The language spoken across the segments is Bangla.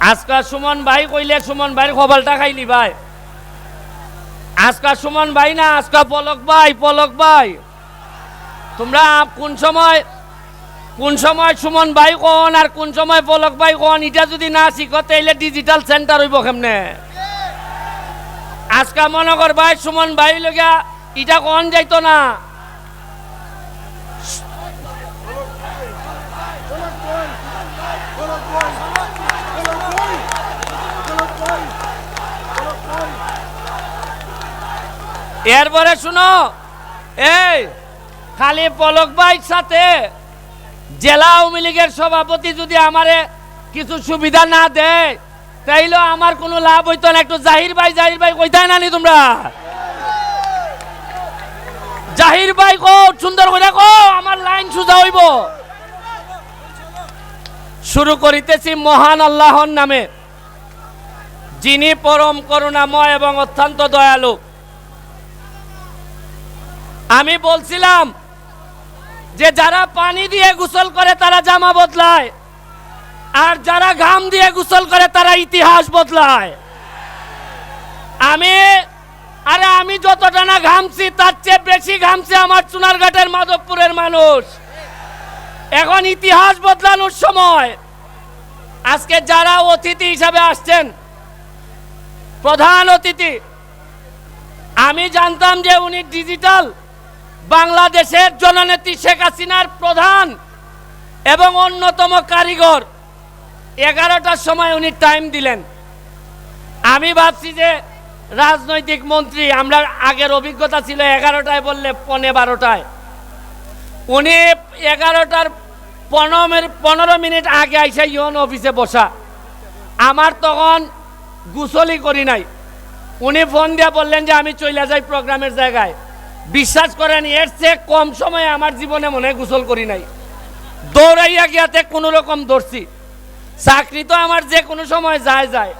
আজকাল সুমন ভাই কইলে সুমন ভাইয়ের খবরটা খাইলি ভাই। আজকাল সুমন ভাই না আজকাল পলক ভাই পলক ভাই। তোমরা কোন সময় কোন সময় সুমন ভাই কোন আর কোন সময় পলক ভাই কোন, এটা যদি না শিখো, তাইলে ডিজিটাল সেন্টার হইব কেমনে? আজকা মনে কর ভাই, সুমন ভাই লগিয়া এটা কোন যাইতো না। এরপরে শুনো। এই, খালি পলক ভাইয়ের সাথে জেলা আওয়ামী লীগের সভাপতি যদি আমারে কিছু সুবিধা না দেয় তাইলে আমার কোনো লাভ হইতো না। একটু জাহির ভাই জাহির ভাই কইতাই না নি তোমরা? জাহির ভাই কো, সুন্দর করে কো, আমার লাইন সুজা হইব। শুরু করিতেছি মহান আল্লাহর নামে। যিনি পরম করুণাময় এবং অত্যন্ত দয়ালু। আমি বলছিলাম যে যারা পানি দিয়ে গোসল করে তারা জামা বদলায়, আর যারা ঘাম দিয়ে গোসল করে তারা ইতিহাস বদলায়। আমি, আরে আমি যতটা না ঘামছি, তার চেয়ে বেশি ঘামছে আমার চুনারঘাটের মাধবপুরের মানুষ। এখন ইতিহাস বদলানোর সময়। আজকে যারা অতিথি হিসাবে আসছেন, প্রধান অতিথি, আমি জানতাম যে উনি ডিজিটাল বাংলাদেশের জননেত্রী শেখ হাসিনার প্রধান এবং অন্যতম কারিগর। এগারোটার সময় উনি টাইম দিলেন। আমি ভাবছি যে রাজনৈতিক মন্ত্রী, আমরা আগের অভিজ্ঞতা ছিল এগারোটায় বললে পনে বারোটায়। উনি এগারোটার পনেরো পনেরো মিনিট আগে আইসা ইয়ন অফিসে বসা। আমার তখন গুসলই করি নাই। উনি ফোন দিয়ে বললেন যে আমি চলে যাই প্রোগ্রামের জায়গায়। বিশ্বাস করেন, এর চেয়ে কম সময়ে আমার জীবনে মনে গোসল করি নাই। দৌড়াইয়া গিয়াতে কোনো রকম দৌড়ছি চাকরি তো আমার যে কোনো সময় যায় যায়।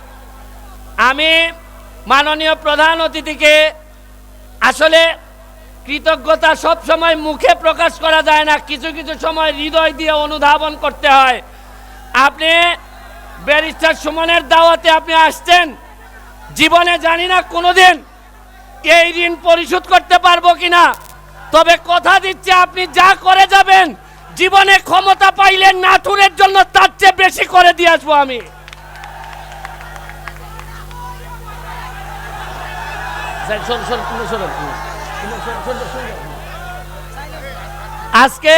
আমি মাননীয় প্রধান অতিথিকে আসলে কৃতজ্ঞতা সব সময় মুখে প্রকাশ করা যায় না, কিছু কিছু সময় হৃদয় দিয়ে অনুধাবন করতে হয়। আপনি ব্যারিস্টার সুমনের দাওয়াতে আপনি আসছেন, জীবনে জানি না কোনোদিন এই ঋণ পরিশোধ করতে পারব কিনা তবে কথা দিচ্ছি আপনি যা করে যাবেন জীবনে ক্ষমতা পাইলে নাটুরের জন্য তার চেয়ে বেশি করে দিয়ে আসব আমি। আজকে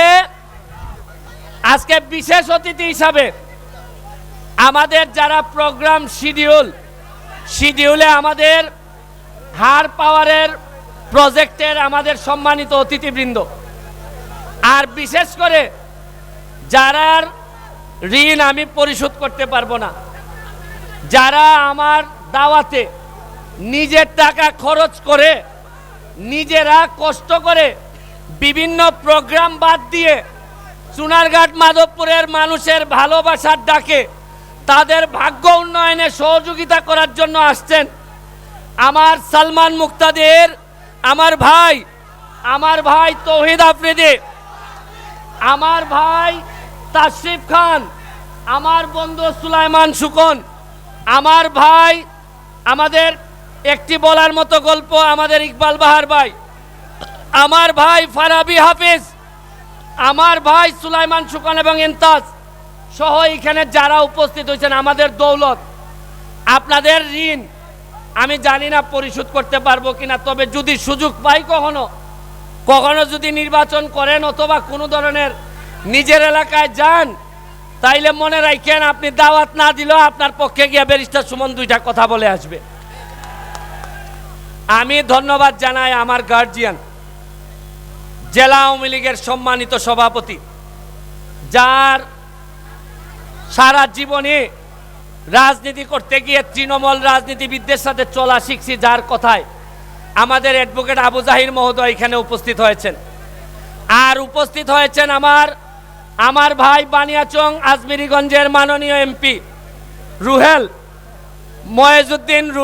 আজকে বিশেষ অতিথি হিসাবে আমাদের যারা প্রোগ্রাম শিডিউল শিডিউলে আমাদের হার পাওয়ারের প্রজেক্টের আমাদের সম্মানিত অতিথিবৃন্দ। আর বিশেষ করে যারার ঋণ আমি পরিশোধ করতে পারব না, যারা আমার দাওয়াতে নিজের টাকা খরচ করে নিজেরা কষ্ট করে বিভিন্ন প্রোগ্রাম বাদ দিয়ে চুনারঘাট মাধবপুরের মানুষের ভালোবাসার ডাকে তাদের ভাগ্য উন্নয়নে সহযোগিতা করার জন্য আসছেন আমার সালমান মুক্তাদের, আমার ভাই আমার ভাই তৌহিদ আফ্রিদি, আমার ভাই তাশরিফ খান, আমার বন্ধু সুলাইমান সুকন আমার ভাই, আমাদের একটি বলার মতো গল্প আমাদের ইকবাল বাহার ভাই, আমার ভাই ফারাবি হাফিজ, আমার ভাই সুলাইমান সুকন এবং ইন্তাজ সহ এখানে যারা উপস্থিত হয়েছেন আমাদের দৌলত, আপনাদের ঋণ আমি জানি না পরিশোধ করতে পারব কিনা, তবে যদি সুযোগ পাই কখনো কখনো যদি নির্বাচন করেন অথবা কোনো ধরনের নিজের এলাকায় যান, তাইলে মনে রাখেন আপনি দাওয়াত না দিলেও আপনার পক্ষে গিয়ে ব্যারিস্টার সুমন দুইটা কথা বলে আসবে। আমি ধন্যবাদ জানাই আমার গার্জিয়ান জেলা আওয়ামী লীগের সম্মানিত সভাপতি, যার সারা জীবনে রাজনীতি করতে গিয়ে তৃণমূল রাজনীতিবিদদের সাথে চলা শিখছি যার কথায় আমাদের অ্যাডভোকেট আবু জাহির মহোদয় এখানে উপস্থিত হয়েছেন। আর উপস্থিত হয়েছেন আমার আমার ভাই বানিয়াচং আজমিরিগঞ্জের মাননীয় এমপি রুহেল ময়েজুদ্দিন